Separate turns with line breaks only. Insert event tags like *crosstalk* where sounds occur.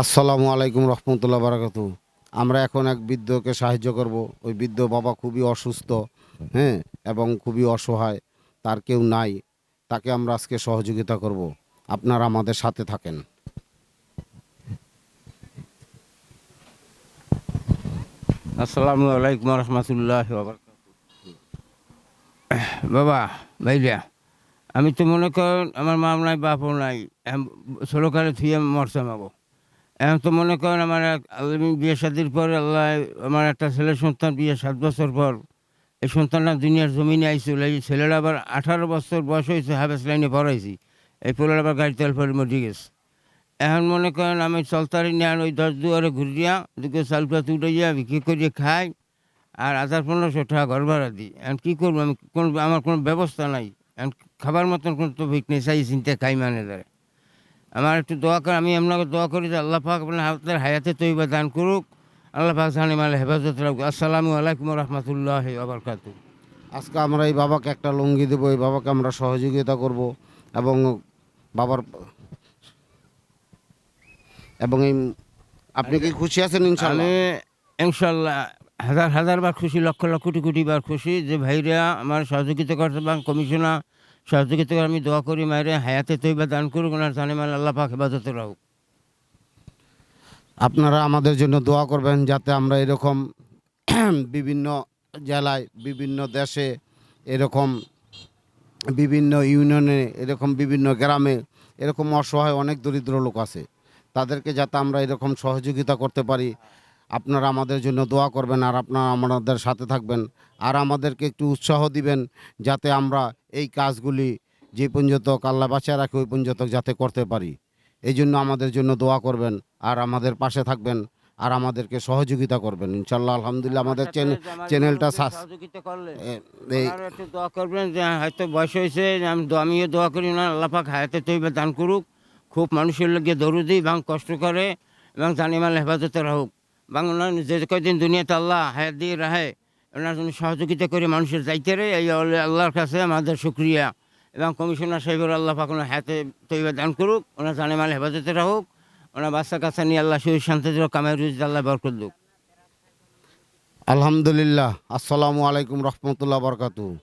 আসসালামু আলাইকুম রহমতুল্লাহ বারাকাতু আমরা এখন এক বৃদ্ধকে সাহায্য করব। ওই বৃদ্ধ বাবা খুবই অসুস্থ হ্যাঁ এবং খুবই অসহায়, তার কেউ নাই, তাকে আমরা আজকে সহযোগিতা করব। আপনারা আমাদের সাথে থাকেন।
আসসালামু আলাইকুম রহমতুল্লাহ বাবা ভাইরা আমি তো মনে করেন আমার মা নাই বাপও নাই ষোলোকালে থুয়ে মরতাম আবো এখন তো মনে করেন আমার আমি বিয়ে শাদির পর আল্লাহ আমার একটা ছেলে সন্তান বিয়ে সাত বছর পর। এই সন্তানটা দুনিয়ার জমিনে আইছিল। এই ছেলেটা আবার আঠারো বছর বয়স হয়েছে হাবেস লাইনে পড়াইছি। এই পোলার আবার গাড়ি তেল ফেলে মরে গেছে। এখন মনে করেন আমি চলতারি নেন ওই দশ দুয়ারে ঘুরিয়া দুটো চালটা তুটাইয়া বিক্রি করিয়ে খাই, আর হাজার পনেরোশো টাকা ঘর ভাড়া দিই। এখন কী করব? আমি কোন আমার কোনো ব্যবস্থা নাই। এখন খাবার মতন কোনো তো ভিক নেই চাই চিন্তা খাই মানে ধরে। আমার একটু দোয়া করে আমি আপনাকে দোয়া করি যে আল্লাহ পাক আপনার হাতের হায়াতে তৈবা দান করুক। আল্লাহ পাক জানি মালে হেফাজত রাখুক। আসসালামু আলাইকুম রহমতুল্লাহ আবরকাতু
আজকে আমরা এই বাবাকে একটা লুঙ্গি দেবো এই বাবাকে আমরা সহযোগিতা করব এবং বাবার এবং এই আপনি কি খুশি আছেন ইনশাল্লাহ
আমি ইনশাল্লাহ হাজার হাজার বার খুশি লক্ষ লক্ষ কোটি কোটি বার খুশি যে ভাইরা আমার সহযোগিতা করতে এবং কমিশনার সহযোগিতা করে আমি দোয়া করি, মায়ের হায়াতে তৈবা দান করুক, ওনার জানে মাল আল্লাহ পাক হেফাজতে রাখুক।
আপনারা আমাদের জন্য দোয়া করবেন যাতে আমরা এরকম *clears throat* বিভিন্ন জেলায়, বিভিন্ন দেশে এরকম বিভিন্ন ইউনিয়নে, এরকম বিভিন্ন গ্রামে এরকম অসহায় অনেক দরিদ্র লোক আছে। তাদেরকে যাতে আমরা এরকম সহযোগিতা করতে পারি। আপনারা আমাদের জন্য দোয়া করবেন আর আপনারা আমাদের সাথে থাকবেন আর আমাদেরকে একটু উৎসাহ দিবেন যাতে আমরা এই কাজগুলি যে পর্যন্ত আল্লাহ বাঁচিয়ে রাখে ওই পর্যন্ত যাতে করতে পারি। এই জন্য আমাদের জন্য দোয়া করবেন আর আমাদের পাশে থাকবেন আর আমাদেরকে সহযোগিতা করবেন। ইনশাল্লাহ আলহামদুলিল্লাহ আমাদের চ্যানেলটা
সহযোগিতা করলে একটু দোয়া করবেন যে হয়তো বয়স হয়েছে আমিও দোয়া করি না আল্লাহ পাক হায়াতে তৈবা দান করুক। খুব মানুষের লোকে দরুদি এবং কষ্ট করে এবং জানিমাল হেফাজতে রাহুক ওনার যে কয়দিন দুনিয়াতে আল্লাহ হায়াত দিয়ে রাহে ওনার জন্য সহযোগিতা করে মানুষের যাইতে রে, এই আল্লাহ- আল্লাহর কাছে আমাদের শুক্রিয়া। এবং কমিশনার সাহেবের আল্লাহ পাক ওনার হায়াতে তৈবা দান করুক, ওনার জানিমাল হেফাজতে রাখুক, ওনার বাচ্চা কাচ্চা নিয়ে আল্লাহ শরীর শান্তি দিল কামের রুজ আল্লাহ বরকত দুক।
আলহামদুলিল্লাহ। আসসালামু আলাইকুম রহমতুল্লাহ বরকাতু